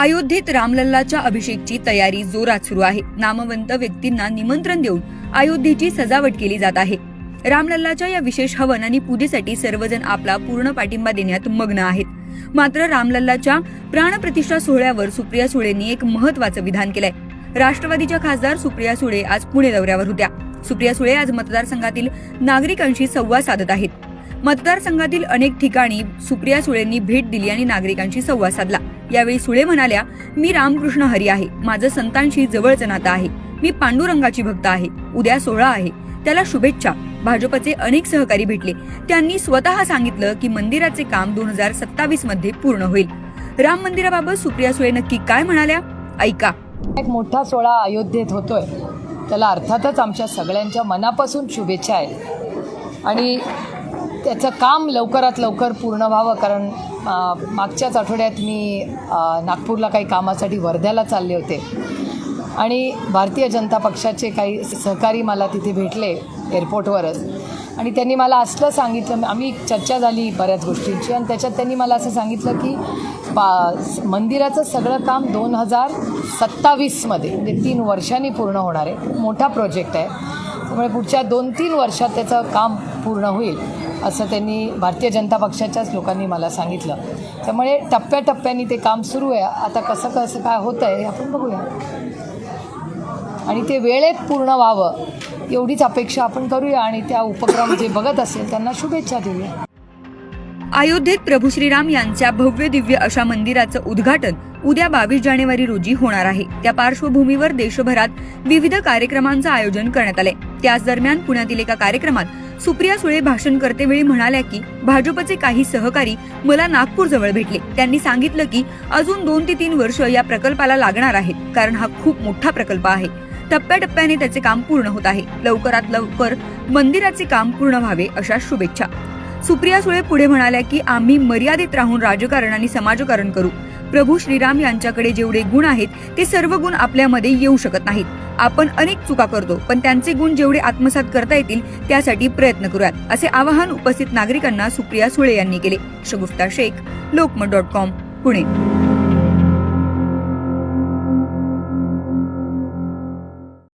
अयोध्येत रामलल्लाच्या अभिषेकची तयारी जोरात सुरू आहे. नामवंत व्यक्तींना निमंत्रण देऊन अयोध्येची सजावट केली जात आहे. रामलल्लाच्या या विशेष हवन आणि पूजेसाठी सर्वजण आपला पूर्ण पाठिंबा देण्यात मग्न आहेत. मात्र रामलल्लाच्या प्राणप्रतिष्ठा सोहळ्यावर सुप्रिया सुळेंनी एक महत्वाचं विधान केलंय. राष्ट्रवादीच्या खासदार सुप्रिया सुळे आज पुणे दौऱ्यावर होत्या. सुप्रिया सुळे आज मतदारसंघातील नागरिकांशी संवाद साधत आहेत. मतदारसंघातील अनेक ठिकाणी सुप्रिया सुळेंनी भेट दिली आणि नागरिकांशी संवाद साधला. यावेळी सुळे म्हणाल्या मी रामकृष्ण हरी आहे. माझं संतांशी जवळचं नातं आहे. मी पांडुरंगाची भक्त आहे. उद्या सोहळा आहे. त्याला शुभेच्छा. भाजपचे अनेक सहकारी भेटले. त्यांनी स्वतः सांगितलं की मंदिराचे काम दोन हजार सत्तावीसमध्ये पूर्ण होईल. राम मंदिराबाबत सुप्रिया सुळे नक्की काय म्हणाल्या? ऐका. एक मोठा सोहळा अयोध्येत होतोय. त्याला अर्थातच आमच्या सगळ्यांच्या मनापासून शुभेच्छा आहेत. आणि त्याचं काम लवकरात लवकर पूर्ण व्हावं कारण मागच्याच आठवड्यात मी नागपूरला काही कामासाठी वर्ध्याला चालले होते. आणि भारतीय जनता पक्षाचे काही सहकारी मला तिथे भेटले एअरपोर्टवरच. आणि त्यांनी मला असलं सांगितलं आम्ही चर्चा झाली बऱ्याच गोष्टींची आणि त्याच्यात त्यांनी मला असं सांगितलं की पा मंदिराचं सगळं काम दोन हजार सत्तावीसमध्ये म्हणजे तीन वर्षांनी पूर्ण होणार आहे. मोठा प्रोजेक्ट आहे. त्यामुळे पुढच्या दोन तीन वर्षात त्याचं काम पूर्ण होईल असं त्यांनी भारतीय जनता पक्षाच्याच लोकांनी मला सांगितलं. त्यामुळे टप्प्याटप्प्याने ते काम सुरू आहे. आता कसं कसं काय होतं आहे आपण बघूया. आणि ते वेळेत पूर्ण व्हावं एवढीच अपेक्षा आपण करूया आणि त्या उपक्रम जे बघत असेल त्यांना शुभेच्छा देऊया. अयोध्येत प्रभू श्रीराम यांच्या भव्य दिव्य अशा मंदिराचं उद्घाटन उद्या बावीस जानेवारी रोजी होणार आहे. त्या पार्श्वभूमीवर देशभरात विविध कार्यक्रमांचं आयोजन करण्यात आलंय. त्याच दरम्यान पुण्यातील एका कार्यक्रमात सुप्रिया सुळे भाषण करतेवेळी म्हणाल्या की भाजपचे काही सहकारी मला नागपूर जवळ भेटले. त्यांनी सांगितलं की अजून दोन ते तीन वर्ष या प्रकल्पाला लागणार आहेत कारण हा खूप मोठा प्रकल्प आहे. टप्प्याटप्प्याने त्याचे काम पूर्ण होत आहे. लवकरात लवकर मंदिराचे काम पूर्ण व्हावे अशा शुभेच्छा. सुप्रिया सुळे पुढे म्हणाल्या की आम्ही मर्यादित राहून राजकारण आणि समाजकारण करू. प्रभू श्रीराम यांच्याकडे जेवढे गुण आहेत ते सर्व गुण आपल्यामध्ये येऊ शकत नाहीत. आपण अनेक चुका करतो पण त्यांचे गुण जेवढे आत्मसात करता येतील त्यासाठी प्रयत्न करूयात असे आवाहन उपस्थित नागरिकांना सुप्रिया सुळे यांनी केले. Shagufta Shaikh Lokmat dot com Pune.